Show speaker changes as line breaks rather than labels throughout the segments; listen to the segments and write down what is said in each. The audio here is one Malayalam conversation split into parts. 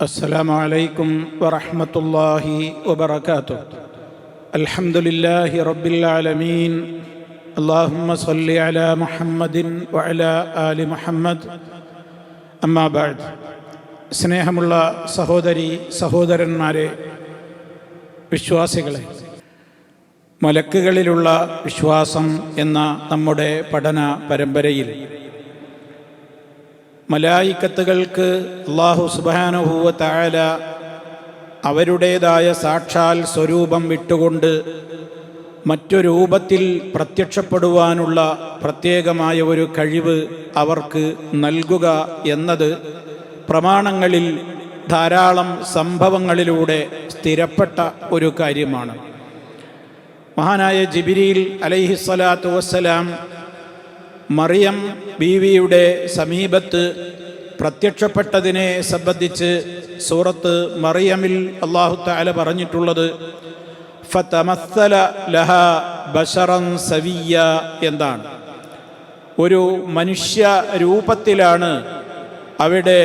السلام عليكم ورحمة الله وبركاته الحمد لله رب العالمين اللهم صل على محمد وعلى آل محمد أما بعد സ്നേഹമുള്ള സഹോദരി സഹോദരന്മാരെ വിശ്വാസികളെ മലക്കുകളിലുള്ള വിശ്വാസം എന്ന നമ്മുടെ പഠന പരമ്പരയിൽ മലായിക്കത്തുകൾക്ക് അള്ളാഹു സുബാനുഭൂവ താഴല അവരുടേതായ സാക്ഷാൽ സ്വരൂപം വിട്ടുകൊണ്ട് മറ്റു രൂപത്തിൽ പ്രത്യക്ഷപ്പെടുവാനുള്ള പ്രത്യേകമായ ഒരു കഴിവ് അവർക്ക് നൽകുക എന്നത് പ്രമാണങ്ങളിൽ ധാരാളം സംഭവങ്ങളിലൂടെ സ്ഥിരപ്പെട്ട ഒരു കാര്യമാണ്. മഹാനായ ജിബിരിയിൽ അലൈഹിസ്സലാത്തു വസ്സലാം മറിയം ബീവിയുടെ സമീപത്ത് പ്രത്യക്ഷപ്പെട്ടതിനെ സംബന്ധിച്ച് സൂറത്ത് മറിയമിൽ അള്ളാഹു താല പറഞ്ഞിട്ടുള്ളത് ഫതമസ്സല ലഹ ബഷറൻ സവിയ എന്താണ് ഒരു മനുഷ്യ രൂപത്തിലാണ് അവിടെ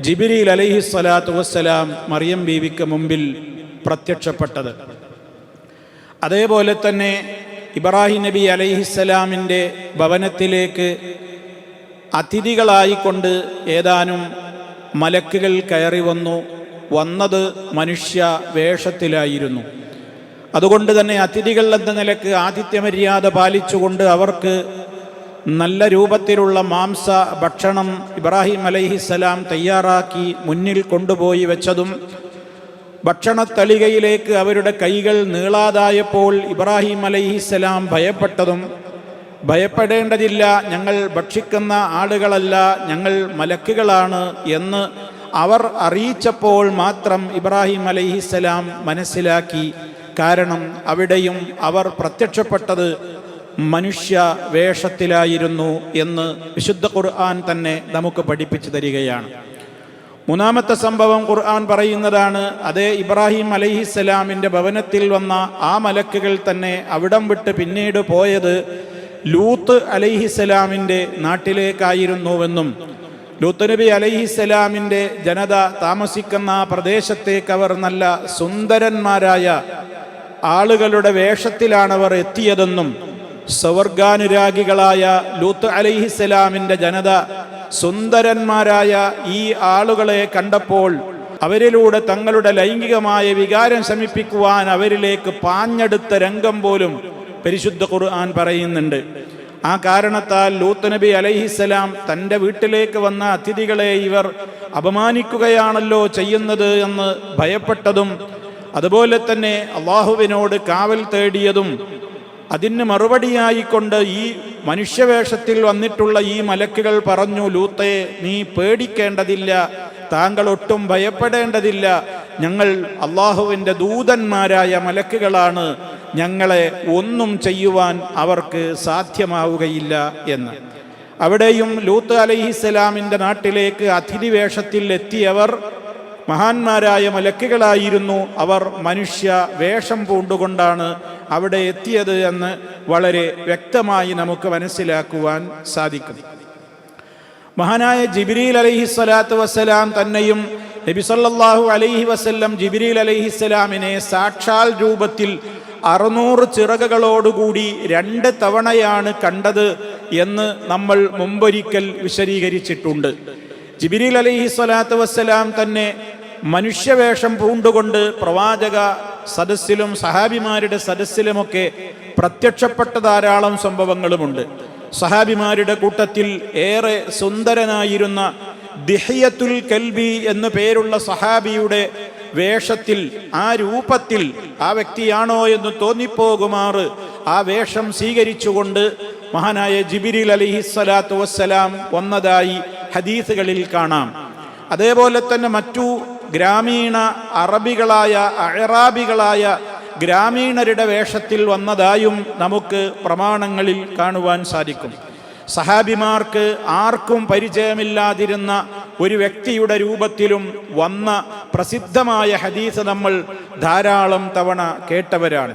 ജിബിരിൽ അലഹി സ്വലാത്തു വസ്സലാം മറിയം ബീവിക്ക് മുമ്പിൽ പ്രത്യക്ഷപ്പെട്ടത്. അതേപോലെ തന്നെ ഇബ്രാഹിം നബി അലൈഹിസ്സലാമിന്റെ ഭവനത്തിലേക്ക് അതിഥികളായിക്കൊണ്ട് ഏതാനും മലക്കുകൾ കയറി വന്നു. വന്നത് മനുഷ്യ വേഷത്തിലായിരുന്നു. അതുകൊണ്ട് തന്നെ അതിഥികൾ എന്ന നിലയ്ക്ക് ആതിഥ്യമര്യാദ പാലിച്ചുകൊണ്ട് അവർക്ക് നല്ല രൂപത്തിലുള്ള മാംസ ഭക്ഷണം ഇബ്രാഹിം അലൈഹിസ്സലാം തയ്യാറാക്കി മുന്നിൽ കൊണ്ടുപോയി വെച്ചതും ഭക്ഷണത്തളികയിലേക്ക് അവരുടെ കൈകൾ നീളാതായപ്പോൾ ഇബ്രാഹിം അലൈഹിസ്സലാം ഭയപ്പെട്ടതും ഭയപ്പെടേണ്ടതില്ല ഞങ്ങൾ ഭക്ഷിക്കുന്ന ആളുകളല്ല ഞങ്ങൾ മലക്കുകളാണ് എന്ന് അവർ അറിയിച്ചപ്പോൾ മാത്രം ഇബ്രാഹിം അലൈഹിസ്സലാം മനസ്സിലാക്കി. കാരണം അവിടെയും അവർ പ്രത്യക്ഷപ്പെട്ടത് മനുഷ്യ വേഷത്തിലായിരുന്നു എന്ന് വിശുദ്ധ ഖുർആൻ തന്നെ നമുക്ക് പഠിപ്പിച്ചു തരികയാണ്. മൂന്നാമത്തെ സംഭവം ഖുർആൻ പറയുന്നതാണ് അതേ ഇബ്രാഹിം അലൈഹിസ്സലാമിന്റെ ഭവനത്തിൽ വന്ന ആ മലക്കുകൾ തന്നെ അവിടം വിട്ട് പിന്നീട് പോയത് ലൂത്ത് അലൈഹിസ്സലാമിന്റെ നാട്ടിലേക്കായിരുന്നുവെന്നും ലൂത്ത് നബി അലൈഹിസ്സലാമിന്റെ ജനത താമസിക്കുന്ന ആ പ്രദേശത്തേക്ക് അവർ നല്ല സുന്ദരന്മാരായ ആളുകളുടെ വേഷത്തിലാണ് അവർ എത്തിയതെന്നും സ്വർഗാനുരാഗികളായ ലൂത്ത് അലൈഹിസ്സലാമിന്റെ ജനത സുന്ദരന്മാരായ ഈ ആളുകളെ കണ്ടപ്പോൾ അവരിലൂടെ തങ്ങളുടെ ലൈംഗികമായ വികാരം ശമിപ്പിക്കുവാൻ അവരിലേക്ക് പാഞ്ഞെടുത്ത രംഗം പോലും പരിശുദ്ധ ഖുർആൻ പറയുന്നുണ്ട്. ആ കാരണത്താൽ ലൂത്ത് നബി അലൈഹിസ്സലാം തന്റെ വീട്ടിലേക്ക് വന്ന അതിഥികളെ ഇവർ അപമാനിക്കുകയാണല്ലോ ചെയ്യുന്നത് എന്ന് ഭയപ്പെട്ടതും അതുപോലെ തന്നെ അള്ളാഹുവിനോട് കാവൽ തേടിയതും അതിന് മറുപടിയായിക്കൊണ്ട് ഈ മനുഷ്യവേഷത്തിൽ വന്നിട്ടുള്ള ഈ മലക്കുകൾ പറഞ്ഞു ലൂത്തെ നീ പേടിക്കേണ്ടതില്ല താങ്കൾ ഒട്ടും ഭയപ്പെടേണ്ടതില്ല. ഞങ്ങൾ അള്ളാഹുവിന്റെ ദൂതന്മാരായ മലക്കുകളാണ്. ഞങ്ങളെ ഒന്നും ചെയ്യുവാൻ അവർക്ക് സാധ്യമാവുകയില്ല എന്ന്. അവിടെയും ലൂത്ത് അലഹിസ്സലാമിന്റെ നാട്ടിലേക്ക് അതിഥിവേഷത്തിൽ എത്തിയവർ മഹാന്മാരായ മലക്കുകളായിരുന്നു അവർ മനുഷ്യ വേഷം പൂണ്ടുകൊണ്ടാണ് അവിടെ എത്തിയത് എന്ന് വളരെ വ്യക്തമായി നമുക്ക് മനസ്സിലാക്കുവാൻ സാധിക്കും. മഹാനായ ജിബിരിൽ അലൈഹി സ്വലാത്തു വസ്സലാം തന്നെയും നബി സല്ലല്ലാഹു അലൈഹി വസല്ലം ജിബിരിൽ അലൈഹിസ്സലാമിനെ സാക്ഷാൽ രൂപത്തിൽ അറുന്നൂറ് ചിറകുകളോടുകൂടി രണ്ട് തവണയാണ് കണ്ടത് എന്ന് നമ്മൾ മുമ്പൊരിക്കൽ വിശദീകരിച്ചിട്ടുണ്ട്. ജിബിരിൽ അലൈഹി സ്വലാത്തു വസ്സലാം തന്നെ മനുഷ്യവേഷം പൂണ്ടുകൊണ്ട് പ്രവാചക സദസ്സിലും സഹാബിമാരുടെ സദസ്സിലുമൊക്കെ പ്രത്യക്ഷപ്പെട്ട ധാരാളം സംഭവങ്ങളുമുണ്ട്. സഹാബിമാരുടെ കൂട്ടത്തിൽ ഏറെ സുന്ദരനായിരുന്ന ദിഹയത്തുൽ കൽബി എന്നു പേരുള്ള സഹാബിയുടെ വേഷത്തിൽ ആ രൂപത്തിൽ ആ വ്യക്തിയാണോ എന്ന് തോന്നിപ്പോകുമാറ് ആ വേഷം സ്വീകരിച്ചുകൊണ്ട് മഹാനായ ജിബിരിൽ അലിഹിസ്സലാത്തു വസ്സലാം വന്നതായി ഹദീസുകളിൽ കാണാം. അതേപോലെ തന്നെ മറ്റു ഗ്രാമീണ അറബികളായ അഴറാബികളായ ഗ്രാമീണരുടെ വേഷത്തിൽ വന്നതായും നമുക്ക് പ്രമാണങ്ങളിൽ കാണുവാൻ സാധിക്കും. സഹാബിമാർക്ക് ആർക്കും പരിചയമില്ലാതിരുന്ന ഒരു വ്യക്തിയുടെ രൂപത്തിലും വന്ന പ്രസിദ്ധമായ ഹദീസ് നമ്മൾ ധാരാളം തവണ കേട്ടവരാണ്.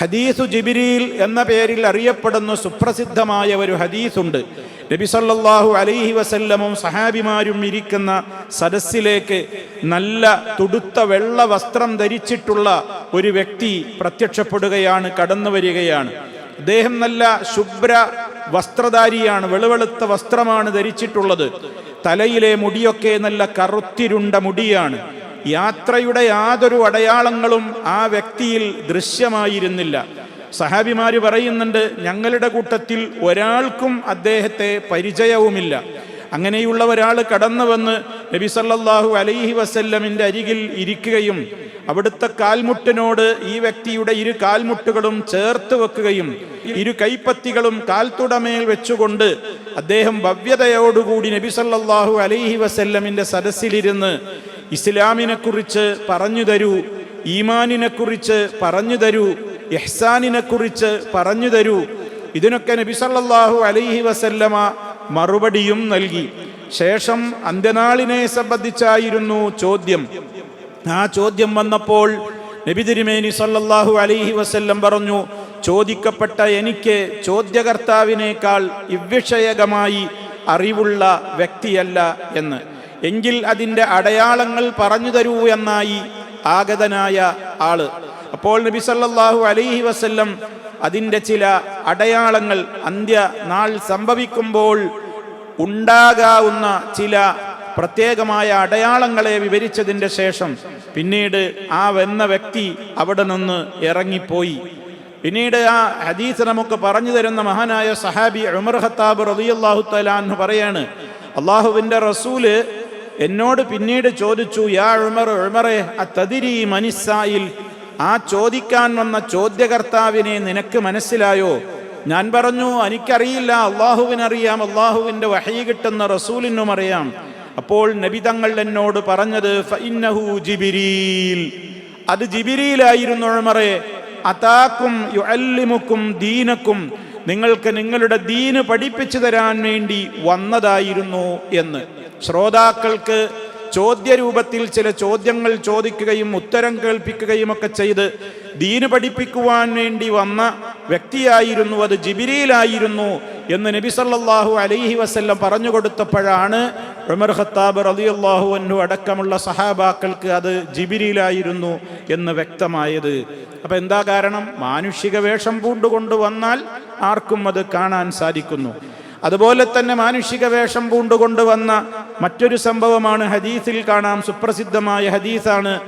ഹദീസു ജിബിരിയിൽ എന്ന പേരിൽ അറിയപ്പെടുന്ന സുപ്രസിദ്ധമായ ഒരു ഹദീസുണ്ട്. നബി സല്ലല്ലാഹു അലൈഹി വസല്ലമും സഹാബിമാരും ഇരിക്കുന്ന സദസ്സിലേക്ക് നല്ല തുടുത്ത വെള്ള വസ്ത്രം ധരിച്ചിട്ടുള്ള ഒരു വ്യക്തി പ്രത്യക്ഷപ്പെടുകയാണ് കടന്നു വരികയാണ്. അദ്ദേഹം നല്ല ശുഭ്ര വസ്ത്രധാരിയാണ് വെളുവെളുത്ത വസ്ത്രമാണ് ധരിച്ചിട്ടുള്ളത്. തലയിലെ മുടിയൊക്കെ നല്ല കറുത്തിരുണ്ട മുടിയാണ്. യാത്രയുടെ യാതൊരു അടയാളങ്ങളും ആ വ്യക്തിയിൽ ദൃശ്യമായിരുന്നില്ല. സഹാബിമാര് പറയുന്നുണ്ട് ഞങ്ങളുടെ കൂട്ടത്തിൽ ഒരാൾക്കും അദ്ദേഹത്തെ പരിചയവുമില്ല. അങ്ങനെയുള്ള ഒരാൾ കടന്നു വന്ന് നബി സല്ലാഹു അലൈഹി വസല്ലമിന്റെ അരികിൽ ഇരിക്കുകയും അവിടുത്തെ കാൽമുട്ടിനോട് ഈ വ്യക്തിയുടെ ഇരു കാൽമുട്ടുകളും ചേർത്ത് വെക്കുകയും ഇരു കൈപ്പത്തികളും കാൽത്തുടമേൽ വെച്ചുകൊണ്ട് അദ്ദേഹം ഭവ്യതയോടുകൂടി നബി സല്ലാഹു അലൈഹി വസല്ലമിന്റെ സദസ്സിലിരുന്ന് ഇസ്ലാമിനെ കുറിച്ച് പറഞ്ഞു തരൂ ഈമാനിനെ കുറിച്ച് പറഞ്ഞു തരൂ ഇഹ്സാനിനെ കുറിച്ച് പറഞ്ഞു തരൂ. ഇതിനൊക്കെ നബി സല്ലല്ലാഹു അലൈഹി വസല്ലമ മറുപടിയും നൽകി. ശേഷം അന്ത്യനാളിനെ സംബന്ധിച്ചായിരുന്നു ചോദ്യം. ആ ചോദ്യം വന്നപ്പോൾ നബി തിരുമേനി സല്ലല്ലാഹു അലൈഹി വസല്ലം പറഞ്ഞു ചോദിക്കപ്പെട്ട എനിക്ക് ചോദ്യകർത്താവിനേക്കാൾ ഇവിഷയകമായി അറിവുള്ള വ്യക്തിയല്ല എന്ന്. എങ്കിൽ അതിന്റെ അടയാളങ്ങൾ പറഞ്ഞു തരൂ എന്നായി ആഗതനായ ആൾ. അപ്പോൾ നബി സല്ലാഹു അലൈഹി വസ്ല്ലം അതിന്റെ ചില അടയാളങ്ങൾ അന്ത്യ നാൾ സംഭവിക്കുമ്പോൾ ഉണ്ടാകാവുന്ന ചില പ്രത്യേകമായ അടയാളങ്ങളെ വിവരിച്ചതിന്റെ ശേഷം പിന്നീട് ആ വന്ന വ്യക്തി അവിടെ നിന്ന് ഇറങ്ങിപ്പോയി. പിന്നീട് ആ ഹദീസ് നമുക്ക് പറഞ്ഞു തരുന്ന മഹാനായ സഹാബി ഉമർ ഖത്താബ് റളിയല്ലാഹു തആല പറയാണ് അള്ളാഹുവിന്റെ റസൂൽ എന്നോട് പിന്നീട് ചോദിച്ചു യാ ഉമർ ഉമറെ തതിരി മനിസായിൽ ആ ചോദിക്കാൻ വന്ന ചോദ്യകർത്താവിനെ നിനക്ക് മനസ്സിലായോ? ഞാൻ പറഞ്ഞു എനിക്കറിയില്ല അള്ളാഹുവിനറിയാം അള്ളാഹുവിന്റെ വഹി കിട്ടുന്ന റസൂലിനും അറിയാം. അപ്പോൾ നബി തങ്ങൾ എന്നോട് പറഞ്ഞത് അത് ജിബിരിയിലായിരുന്നു അതാക്കും യുഅല്ലിമുക്കും ദീനക്കും. നിങ്ങൾക്ക് നിങ്ങളുടെ ദീന് പഠിപ്പിച്ചു തരാൻ വേണ്ടി വന്നതായിരുന്നു എന്ന്. ശ്രോതാക്കൾക്ക് ചോദ്യരൂപത്തിൽ ചില ചോദ്യങ്ങൾ ചോദിക്കുകയും ഉത്തരം കേൾപ്പിക്കുകയും ഒക്കെ ചെയ്ത് ദീന് പഠിപ്പിക്കുവാൻ വേണ്ടി വന്ന വ്യക്തിയായിരുന്നു അത് ജിബിരിയിലായിരുന്നു എന്ന് നബി സല്ലാഹു അലൈഹി വസ്ല്ലം പറഞ്ഞു കൊടുത്തപ്പോഴാണ് ഉമർ ഖത്താബ് റളിയല്ലാഹു അൻഹു അടക്കമുള്ള സഹാബാക്കൾക്ക് അത് ജിബിരിയിലായിരുന്നു എന്ന് വ്യക്തമായത്. അപ്പൊ എന്താ കാരണം? മാനുഷിക വേഷം പൂണ്ടുകൊണ്ട് വന്നാൽ ആർക്കും അത് കാണാൻ സാധിക്കുന്നു. അതുപോലെ തന്നെ മാനുഷിക വേഷം പൂണ്ടുകൊണ്ട് വന്ന മറ്റൊരു സംഭവമാണ് ഹദീസിൽ കാണാം. സുപ്രസിദ്ധമായ ഹദീസാണ്.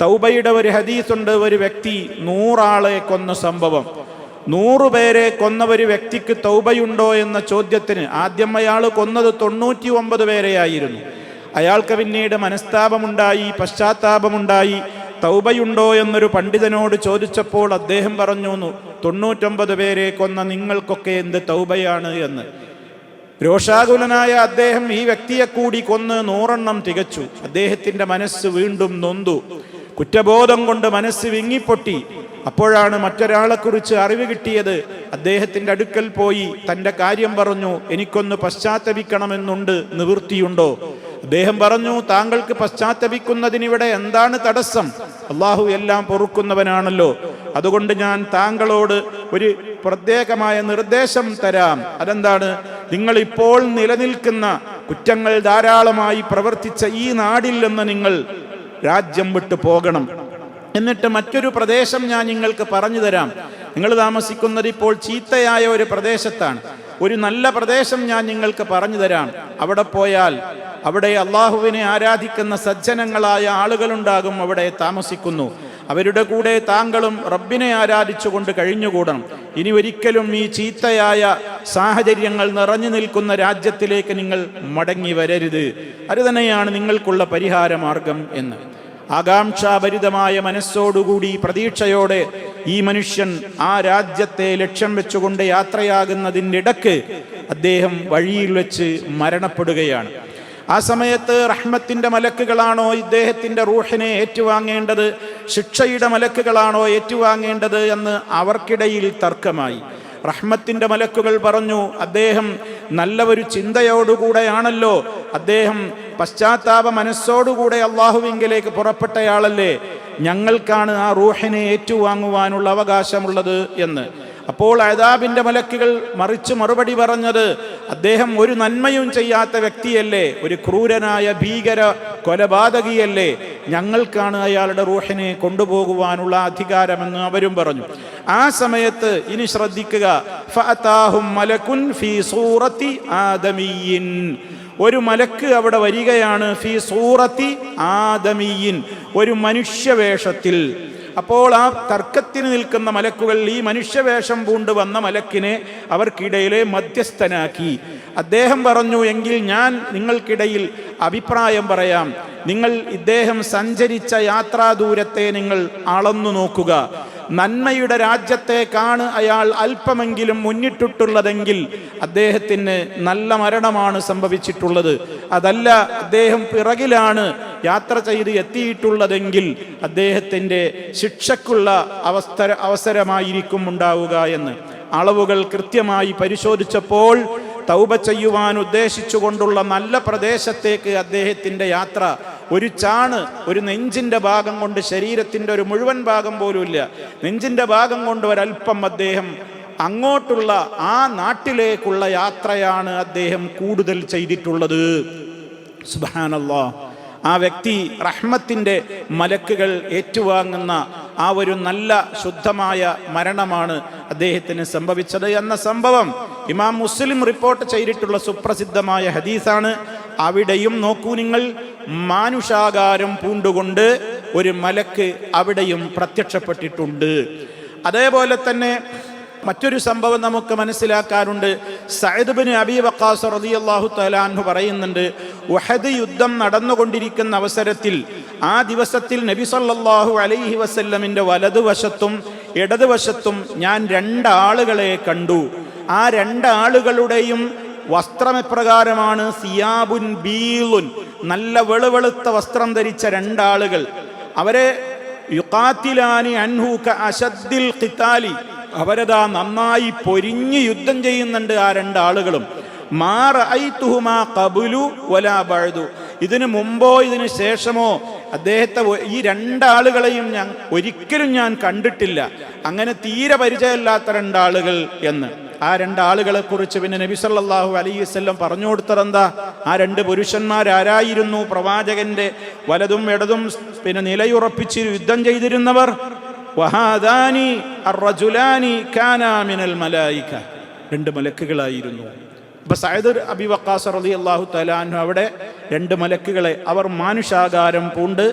തൗബയുടെ ഒരു ഹദീസുണ്ട്. ഒരു വ്യക്തി നൂറാളെ കൊന്ന സംഭവം. നൂറുപേരെ കൊന്ന ഒരു വ്യക്തിക്ക് തൗബയുണ്ടോ എന്ന ചോദ്യത്തിന് ആദ്യം അയാൾ കൊന്നത് തൊണ്ണൂറ്റി ഒമ്പത് പേരെയായിരുന്നു. അയാൾക്ക് പിന്നീട് മനസ്താപമുണ്ടായി പശ്ചാത്താപമുണ്ടായി. തൗബയുണ്ടോ എന്നൊരു പണ്ഡിതനോട് ചോദിച്ചപ്പോൾ അദ്ദേഹം പറഞ്ഞു തൊണ്ണൂറ്റൊമ്പത് പേരെ കൊന്ന നിങ്ങൾക്കൊക്കെ എന്ത് തൗബയാണ്? എന്ന്. രോഷാകുലനായ അദ്ദേഹം ഈ വ്യക്തിയെ കൂടി കൊന്ന് നൂറെണ്ണം തികച്ചു. അദ്ദേഹത്തിന്റെ മനസ്സ് വീണ്ടും നൊന്തു. കുറ്റബോധം കൊണ്ട് മനസ്സ് വിങ്ങിപ്പൊട്ടി. അപ്പോഴാണ് മറ്റൊരാളെക്കുറിച്ച് അറിവ് കിട്ടിയത്. അദ്ദേഹത്തിന്റെ അടുക്കൽ പോയി തന്റെ കാര്യം പറഞ്ഞു എനിക്കൊന്ന് പശ്ചാത്തപിക്കണമെന്നുണ്ട് നിവൃത്തിയുണ്ടോ? അദ്ദേഹം പറഞ്ഞു താങ്കൾക്ക് പശ്ചാത്തപിക്കുന്നതിനിവിടെ എന്താണ് തടസ്സം? അള്ളാഹു എല്ലാം പൊറുക്കുന്നവനാണല്ലോ. അതുകൊണ്ട് ഞാൻ താങ്കളോട് ഒരു പ്രത്യേകമായ നിർദ്ദേശം തരാം. അതെന്താണ്? നിങ്ങൾ ഇപ്പോൾ നിലനിൽക്കുന്ന കുറ്റങ്ങൾ ധാരാളമായി പ്രവർത്തിച്ച ഈ നാടിൽ നിന്ന് നിങ്ങൾ രാജ്യം വിട്ട് പോകണം. എന്നിട്ട് മറ്റൊരു പ്രദേശം ഞാൻ നിങ്ങൾക്ക് പറഞ്ഞു തരാം. നിങ്ങൾ താമസിക്കുന്നത് ഇപ്പോൾ ചീത്തയായ ഒരു പ്രദേശത്താണ്. ഒരു നല്ല പ്രദേശം ഞാൻ നിങ്ങൾക്ക് പറഞ്ഞു തരാം. അവിടെ പോയാൽ അവിടെ അള്ളാഹുവിനെ ആരാധിക്കുന്ന സജ്ജനങ്ങളായ ആളുകളുണ്ടാകും അവിടെ താമസിക്കുന്നു. അവരുടെ കൂടെ താങ്കളും റബ്ബിനെ ആരാധിച്ചുകൊണ്ട് കഴിഞ്ഞുകൂടണം. ഇനി ഒരിക്കലും ഈ ചീത്തയായ സാഹചര്യങ്ങൾ നിറഞ്ഞു നിൽക്കുന്ന രാജ്യത്തിലേക്ക് നിങ്ങൾ മടങ്ങി വരരുത്. അത് തന്നെയാണ് നിങ്ങൾക്കുള്ള പരിഹാര മാർഗം എന്ന്. ആകാംക്ഷാഭരിതമായ മനസ്സോടുകൂടി പ്രതീക്ഷയോടെ ഈ മനുഷ്യൻ ആ രാജ്യത്തെ ലക്ഷ്യം വെച്ചുകൊണ്ട് യാത്രയാകുന്നതിന്റെ ഇടയ്ക്ക് അദ്ദേഹം വഴിയിൽ വെച്ച് മരണപ്പെടുകയാണ്. ആ സമയത്ത് റഹ്മത്തിന്റെ മലക്കുകളാണോ ഇദ്ദേഹത്തിന്റെ റൂഹിനെ ഏറ്റുവാങ്ങേണ്ടത്? ശിക്ഷയുടെ മലക്കുകളാണോ ഏറ്റുവാങ്ങേണ്ടത് എന്ന് അവർക്കിടയിൽ തർക്കമായി. റഹ്മത്തിന്റെ മലക്കുകൾ പറഞ്ഞു അദ്ദേഹം നല്ല ഒരു ചിന്തയോടുകൂടെയാണല്ലോ. അദ്ദേഹം പശ്ചാത്താപ മനസ്സോടുകൂടെ അള്ളാഹുവിങ്കിലേക്ക് പുറപ്പെട്ടയാളല്ലേ. ഞങ്ങൾക്കാണ് ആ റൂഹിനെ ഏറ്റുവാങ്ങുവാനുള്ള അവകാശമുള്ളത് എന്ന്. അപ്പോൾ അതാബിന്റെ മലക്കുകൾ മറിച്ച് മറുപടി പറഞ്ഞത് അദ്ദേഹം ഒരു നന്മയും ചെയ്യാത്ത വ്യക്തിയല്ലേ ഒരു ക്രൂരനായ ഭീകര കൊലപാതകിയല്ലേ. ഞങ്ങൾക്കാണ് അയാളുടെ റൂഹിനെ കൊണ്ടുപോകുവാനുള്ള അധികാരമെന്ന് അവരും പറഞ്ഞു. ആ സമയത്ത് ഇനി ശ്രദ്ധിക്കുക. ഫീ സൂറത്തി ആദമിയിൻ. ഒരു മലക്ക് അവിടെ വരികയാണ്. ഫി സൂറത്തി ആദമിയിൻ. ഒരു മനുഷ്യവേഷത്തിൽ. അപ്പോൾ ആ തർക്കത്തിന് നിൽക്കുന്ന മലക്കുകൾ ഈ മനുഷ്യവേഷം പൂണ്ട് വന്ന മലക്കിനെ അവർക്കിടയിലെ മധ്യസ്ഥനാക്കി. അദ്ദേഹം പറഞ്ഞു എങ്കിൽ ഞാൻ നിങ്ങൾക്കിടയിൽ അഭിപ്രായം പറയാം. നിങ്ങൾ ഇദ്ദേഹം സഞ്ചരിച്ച യാത്രാദൂരത്തെ നിങ്ങൾ അളന്നു നോക്കുക. നന്മയുടെ രാജ്യത്തേക്കാണ് അയാൾ അല്പമെങ്കിലും മുന്നിട്ടിട്ടുള്ളതെങ്കിൽ അദ്ദേഹത്തിന് നല്ല മരണമാണ് സംഭവിച്ചിട്ടുള്ളത്. അതല്ല അദ്ദേഹം പിറകിലാണ് യാത്ര ചെയ്ത് എത്തിയിട്ടുള്ളതെങ്കിൽ അദ്ദേഹത്തിന്റെ ശിക്ഷക്കുള്ള അവസ്ഥ അവസരമായിരിക്കും ഉണ്ടാവുക എന്ന്. അളവുകൾ കൃത്യമായി പരിശോധിച്ചപ്പോൾ തൗബ ചെയ്യുവാൻ ഉദ്ദേശിച്ചുകൊണ്ടുള്ള നല്ല പ്രദേശത്തേക്ക് അദ്ദേഹത്തിന്റെ യാത്ര ഒരു ചാണ് ഒരു നെഞ്ചിന്റെ ഭാഗം കൊണ്ട് ശരീരത്തിന്റെ ഒരു മുഴുവൻ ഭാഗം പോലുമില്ല നെഞ്ചിന്റെ ഭാഗം കൊണ്ട് ഒരല്പം അദ്ദേഹം അങ്ങോട്ടുള്ള ആ നാട്ടിലേക്കുള്ള യാത്രയാണ് അദ്ദേഹം കൂടുതൽ ചെയ്തിട്ടുള്ളത്. സുബാനല്ലോ ആ വ്യക്തി റഹ്മത്തിന്റെ മലക്കുകൾ ഏറ്റുവാങ്ങുന്ന ആ ഒരു നല്ല ശുദ്ധമായ മരണമാണ് അദ്ദേഹത്തിന് സംഭവിച്ചത് എന്ന സംഭവം ഇമാം മുസ്ലിം റിപ്പോർട്ട് ചെയ്തിട്ടുള്ള സുപ്രസിദ്ധമായ ഹദീസാണ്. അവിടെയും നോക്കൂ നിങ്ങൾ. മാനുഷാകാരം പൂണ്ടുകൊണ്ട് ഒരു മലക്ക് അവിടെയും പ്രത്യക്ഷപ്പെട്ടിട്ടുണ്ട്. അതേപോലെ തന്നെ മറ്റൊരു സംഭവം നമുക്ക് മനസ്സിലാക്കാറുണ്ട് സയ്യിദ്ബിന് അബി വക്കാസ് റളിയല്ലാഹു തലാൻഹു പറയുന്നുണ്ട് വഹദ് യുദ്ധം നടന്നുകൊണ്ടിരിക്കുന്ന അവസരത്തിൽ ആ ദിവസത്തിൽ നബി സല്ലാഹു അലൈഹി വസല്ലമിന്റെ വലതുവശത്തും ഇടതുവശത്തും ഞാൻ രണ്ടാളുകളെ കണ്ടു. ആ രണ്ടാളുകളുടെയും വസ്ത്രം എപ്രകാരമാണ് സിയാബുൻ ബീലുൻ നല്ല വെളുവെളുത്ത വസ്ത്രം ധരിച്ച രണ്ടാളുകൾ. അവരെ യുക്കാത്തിലാനി അൻഹൂക്ക അശദ്ദിൽ ഖിത്താലി അവരതാ നന്നായി പൊരിഞ്ഞ് യുദ്ധം ചെയ്യുന്നുണ്ട് ആ രണ്ടാളുകളും. ഇതിനു മുമ്പോ ഇതിനു ശേഷമോ അദ്ദേഹത്തെ ഈ രണ്ടാളുകളെയും ഞാൻ ഒരിക്കലും ഞാൻ കണ്ടിട്ടില്ല. അങ്ങനെ തീരെ പരിചയമില്ലാത്ത രണ്ടാളുകൾ എന്ന്. ആ രണ്ടാളുകളെ കുറിച്ച് പിന്നെ നബി സല്ലല്ലാഹു അലൈഹി വസല്ലം പറഞ്ഞു കൊടുത്തതെന്താ? ആ രണ്ട് പുരുഷന്മാരാരായിരുന്നു പ്രവാചകന്റെ വലതും ഇടതും പിന്നെ നിലയുറപ്പിച്ച് യുദ്ധം ചെയ്തിരുന്നവർ? വഹാദാനി രണ്ട് മലക്കുകളായിരുന്നു. അപ്പൊ സയ്യിദ് അബി വക്കാസ് റളി അള്ളാഹു തലാൻ അവിടെ രണ്ട് മലക്കുകളെ അവർ മാനുഷാകാരം പൂണ്ട്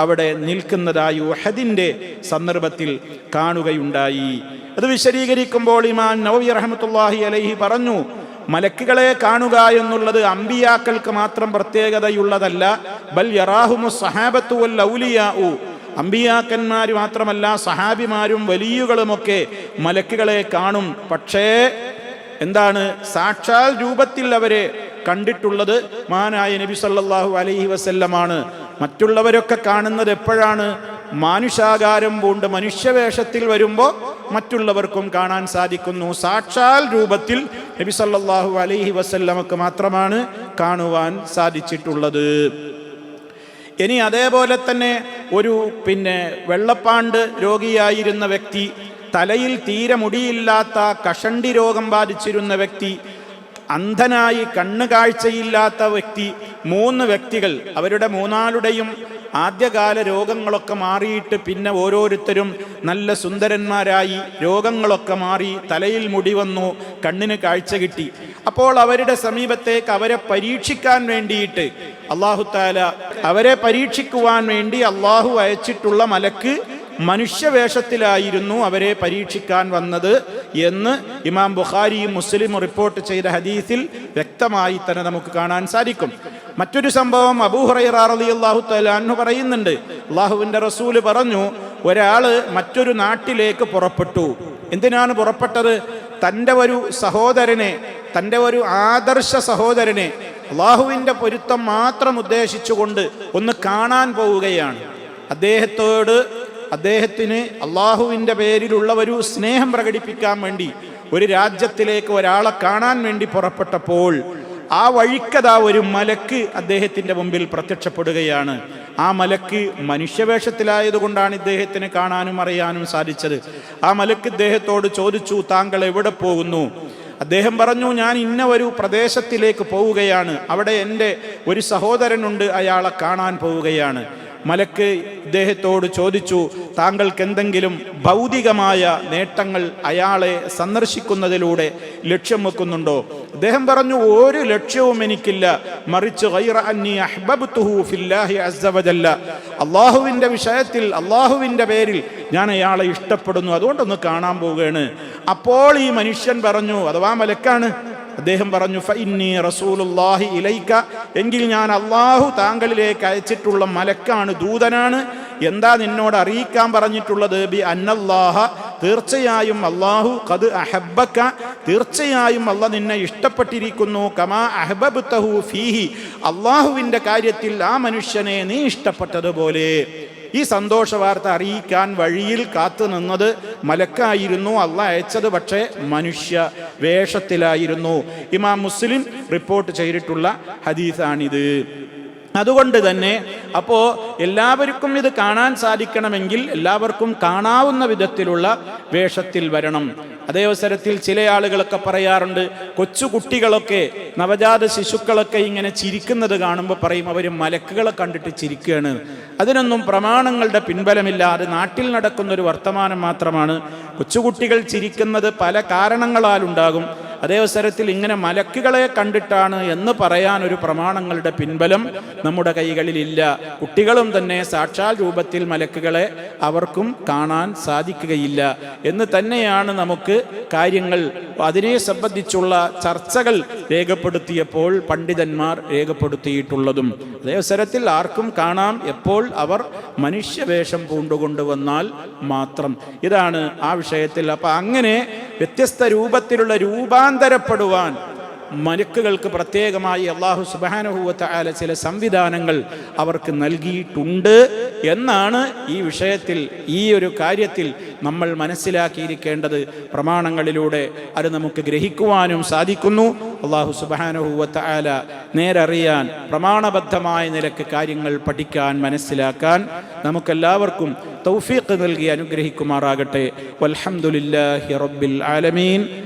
അവിടെ നിൽക്കുന്നതായി ഉഹദിന്റെ സന്ദർഭത്തിൽ കാണുകയുണ്ടായി. അത് വിശദീകരിക്കുമ്പോൾ ഇമാൻ നവി റഹ്മത്തുള്ളാഹി അലൈഹി പറഞ്ഞു മലക്കുകളെ കാണുക എന്നുള്ളത് അമ്പിയാക്കൾക്ക് മാത്രം പ്രത്യേകതയുള്ളതല്ല ബൽ യറാഹുമു സഹാബത്തു ഔലിയാഉ. അമ്പിയാക്കന്മാർ മാത്രമല്ല സഹാബിമാരും വലിയുകളുമൊക്കെ മലക്കുകളെ കാണും. പക്ഷേ എന്താണ് സാക്ഷാൽ രൂപത്തിൽ അവരെ കണ്ടിട്ടുള്ളത്? മാനായ നബി സല്ലാഹു അലൈഹി വസല്ലമാണ് മറ്റുള്ളവരൊക്കെ കാണുന്നത് എപ്പോഴാണ്? മാനുഷാകാരം പൂണ്ട് മനുഷ്യവേഷത്തിൽ വരുമ്പോൾ മറ്റുള്ളവർക്കും കാണാൻ സാധിക്കുന്നു. സാക്ഷാൽ രൂപത്തിൽ നബി സല്ലാഹു അലൈഹി വസല്ലമക്ക് മാത്രമാണ് കാണുവാൻ സാധിച്ചിട്ടുള്ളത്. ഇനി അതേപോലെ തന്നെ ഒരു പിന്നെ വെള്ളപ്പാണ്ട് രോഗിയായിരുന്ന വ്യക്തി തലയിൽ തീരെ മുടിയില്ലാത്ത കഷണ്ടി രോഗം ബാധിച്ചിരുന്ന വ്യക്തി അന്ധനായി കണ്ണു കാഴ്ചയില്ലാത്ത വ്യക്തി മൂന്ന് വ്യക്തികൾ അവരുടെ മൂന്നാളുടെയും ആദ്യകാല രോഗങ്ങളൊക്കെ മാറിയിട്ട് പിന്നെ ഓരോരുത്തരും നല്ല സുന്ദരന്മാരായി രോഗങ്ങളൊക്കെ മാറി തലയിൽ മുടി വന്നു കണ്ണിന് കാഴ്ച കിട്ടി. അപ്പോൾ അവരുടെ സമീപത്തേക്ക് അവരെ പരീക്ഷിക്കാൻ വേണ്ടിയിട്ട് അള്ളാഹുത്താല അവരെ പരീക്ഷിക്കുവാൻ വേണ്ടി അള്ളാഹു അയച്ചിട്ടുള്ള മലക്ക് മനുഷ്യവേഷത്തിലായിരുന്നു അവരെ പരീക്ഷിക്കാൻ വന്നത് എന്ന് ഇമാം ബുഖാരിയും മുസ്ലിമും റിപ്പോർട്ട് ചെയ്ത ഹദീസിൽ വ്യക്തമായി തന്നെ നമുക്ക് കാണാൻ സാധിക്കും. മറ്റൊരു സംഭവം അബൂഹുറൈറാറലി അള്ളാഹു തലാന്ന് പറയുന്നുണ്ട്. അള്ളാഹുവിന്റെ റസൂൽ പറഞ്ഞു ഒരാൾ മറ്റൊരു നാട്ടിലേക്ക് പുറപ്പെട്ടു. എന്തിനാണ് പുറപ്പെട്ടത്? തന്റെ ഒരു സഹോദരനെ തന്റെ ഒരു ആദർശ സഹോദരനെ അള്ളാഹുവിന്റെ പൊരുത്തം മാത്രം ഉദ്ദേശിച്ചുകൊണ്ട് ഒന്ന് കാണാൻ പോവുകയാണ്. അദ്ദേഹത്തോട് അദ്ദേഹത്തിന് അള്ളാഹുവിന്റെ പേരിലുള്ള ഒരു സ്നേഹം പ്രകടിപ്പിക്കാൻ വേണ്ടി ഒരു രാജ്യത്തിലേക്ക് ഒരാളെ കാണാൻ വേണ്ടി പുറപ്പെട്ടപ്പോൾ ആ വഴിക്കതാ ഒരു മലക്ക് അദ്ദേഹത്തിന്റെ മുമ്പിൽ പ്രത്യക്ഷപ്പെടുകയാണ്. ആ മലക്ക് മനുഷ്യവേഷത്തിലായതുകൊണ്ടാണ് ഇദ്ദേഹത്തിന് കാണാനും അറിയാനും സാധിച്ചത്. ആ മലക്ക് ഇദ്ദേഹത്തോട് ചോദിച്ചു താങ്കൾ എവിടെ പോകുന്നു? അദ്ദേഹം പറഞ്ഞു ഞാൻ ഇന്ന ഒരു പ്രദേശത്തിലേക്ക് പോവുകയാണ്. അവിടെ എന്റെ ഒരു സഹോദരനുണ്ട് അയാളെ കാണാൻ പോവുകയാണ്. മലക്ക് ഇദ്ദേഹത്തോട് ചോദിച്ചു താങ്കൾക്ക് എന്തെങ്കിലും ഭൗതികമായ നേട്ടങ്ങൾ അയാളെ സന്ദർശിക്കുന്നതിലൂടെ ലക്ഷ്യം വെക്കുന്നുണ്ടോ? അദ്ദേഹം പറഞ്ഞു ഒരു ലക്ഷ്യവും എനിക്കില്ല. മറിച്ച് അള്ളാഹുവിന്റെ വിഷയത്തിൽ അള്ളാഹുവിന്റെ പേരിൽ ഞാൻ അയാളെ ഇഷ്ടപ്പെടുന്നു. അതുകൊണ്ടൊന്ന് കാണാൻ പോവുകയാണ്. അപ്പോൾ ഈ മനുഷ്യൻ പറഞ്ഞു അഥവാ മലക്കാണ് അദ്ദേഹം പറഞ്ഞു ഫഇന്നി റസൂലുള്ളാഹി ഇലൈക്ക എങ്കിൽ ഞാൻ അള്ളാഹു താങ്കളിലേക്ക് അയച്ചിട്ടുള്ള മലക്കാണ് ദൂതനാണ്. എന്താ നിന്നോട് അറിയിക്കാൻ പറഞ്ഞിട്ടുള്ളത്? ബി അന്നല്ലാഹ തീർച്ചയായും അള്ളാഹു കത് അഹബക്ക തീർച്ചയായും അല്ല നിന്നെ ഇഷ്ടപ്പെട്ടിരിക്കുന്നു. കമാ അഹബബ്തഹു ഫീഹി അള്ളാഹുവിന്റെ കാര്യത്തിൽ ആ മനുഷ്യനെ നീ ഇഷ്ടപ്പെട്ടതുപോലെ. ഈ സന്തോഷ വാർത്ത അറിയിക്കാൻ വഴിയിൽ കാത്തു നിന്നത് മലക്കായിരുന്നു. അല്ല അയച്ചത് പക്ഷേ മനുഷ്യ വേഷത്തിലായിരുന്നു. ഇമാം മുസ്ലിം റിപ്പോർട്ട് ചെയ്തിട്ടുള്ള ഹദീസാണിത്. അതുകൊണ്ട് തന്നെ അപ്പോൾ എല്ലാവർക്കും ഇത് കാണാൻ സാധിക്കണമെങ്കിൽ എല്ലാവർക്കും കാണാവുന്ന വിധത്തിലുള്ള വേഷത്തിൽ വരണം. അതേ അവസരത്തിൽ ചില ആളുകളൊക്കെ പറയാറുണ്ട് കൊച്ചുകുട്ടികളൊക്കെ നവജാത ശിശുക്കളൊക്കെ ഇങ്ങനെ ചിരിക്കുന്നത് കാണുമ്പോൾ പറയും അവർ മലക്കുകളെ കണ്ടിട്ട് ചിരിക്കുകയാണ്. അതിനൊന്നും പ്രമാണങ്ങളുടെ പിൻബലമില്ലാതെ നാട്ടിൽ നടക്കുന്ന ഒരു വർത്തമാനം മാത്രമാണ് കൊച്ചുകുട്ടികൾ ചിരിക്കുന്നത് പല കാരണങ്ങളാൽ ഉണ്ടാകും അതേ അവസരത്തിൽ ഇങ്ങനെ മലക്കുകളെ കണ്ടിട്ടാണ് എന്ന് പറയാൻ ഒരു പ്രമാണങ്ങളുടെ പിൻബലം നമ്മുടെ കൈകളിലില്ല. കുട്ടികളും തന്നെ സാക്ഷാൽ രൂപത്തിൽ മലക്കുകളെ അവർക്കും കാണാൻ സാധിക്കുകയില്ല. എന്ന് തന്നെയാണ് നമുക്ക് കാര്യങ്ങൾ അതിനെ സംബന്ധിച്ചുള്ള ചർച്ചകൾ രേഖപ്പെടുത്തിയപ്പോൾ പണ്ഡിതന്മാർ രേഖപ്പെടുത്തിയിട്ടുള്ളതും. അതേ അവസരത്തിൽ ആർക്കും കാണാം എപ്പോൾ അവർ മനുഷ്യവേഷം പൂണ്ടുകൊണ്ടുവന്നാൽ മാത്രം. ഇതാണ് ആ വിഷയത്തിൽ. അപ്പം അങ്ങനെ വ്യത്യസ്ത രൂപത്തിലുള്ള രൂപാന്തരപ്പെടുവാൻ മലക്കുകൾക്ക് പ്രത്യേകമായി അള്ളാഹു സുബാനുഭൂവത്ത ആല ചില സംവിധാനങ്ങൾ അവർക്ക് നൽകിയിട്ടുണ്ട് എന്നാണ് ഈ വിഷയത്തിൽ ഈ ഒരു കാര്യത്തിൽ നമ്മൾ മനസ്സിലാക്കിയിരിക്കേണ്ടത്. പ്രമാണങ്ങളിലൂടെ അത് നമുക്ക് ഗ്രഹിക്കുവാനും സാധിക്കുന്നു. അള്ളാഹു സുബാനുഭൂവത്ത ആല നേരറിയാൻ പ്രമാണബദ്ധമായ നിലയ്ക്ക് കാര്യങ്ങൾ പഠിക്കാൻ മനസ്സിലാക്കാൻ നമുക്കെല്ലാവർക്കും തൗഫീഖ് നൽകി അനുഗ്രഹിക്കുമാറാകട്ടെ. വൽഹംദുലില്ലാഹി റബ്ബിൽ ആലമീൻ.